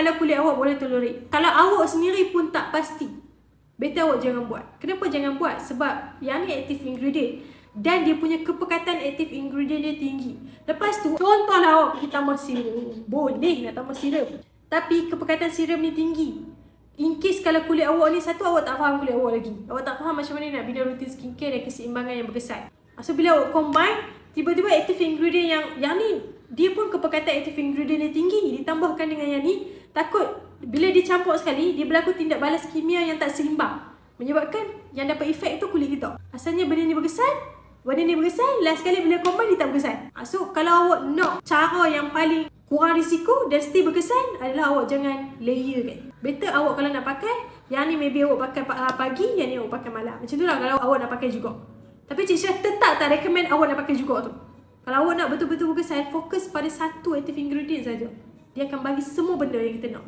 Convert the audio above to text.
kalau kulit awak boleh tolerate. Kalau awak sendiri pun tak pasti, better awak jangan buat. Kenapa jangan buat? Sebab yang ni active ingredient dan dia punya kepekatan active ingredient dia tinggi. Lepas tu, contohlah awak pergi tambah serum. Boleh nak tambah serum. Tapi kepekatan serum ni tinggi. In case kalau kulit awak ni satu awak tak faham kulit awak lagi. Awak tak faham macam mana nak bina rutin skincare dan keseimbangan yang berkesan. So bila awak combine, tiba-tiba active ingredient yang yang ni dia pun kepekatan active ingredient dia tinggi ditambahkan dengan yang ni takut bila dicampur sekali dia berlaku tindak balas kimia yang tak seimbang menyebabkan yang dapat efek tu kulit kita. Asalnya benda ni berkesan, benda ni berkesan, last sekali bila combine dia tak berkesan. Ah, So kalau awak nak cara yang paling kurang risiko dan still berkesan adalah awak jangan layer kan. Better awak kalau nak pakai, yang ni maybe awak pakai pa- ah, pagi, yang ni awak pakai malam. Macam tu lah kalau awak nak pakai juga. Tapi Cik Syah tetap tak recommend awak nak pakai juga tu. Kalau awak nak betul-betul berkesan, fokus pada satu active ingredient saja. Dia akan bagi semua benda yang kita nak.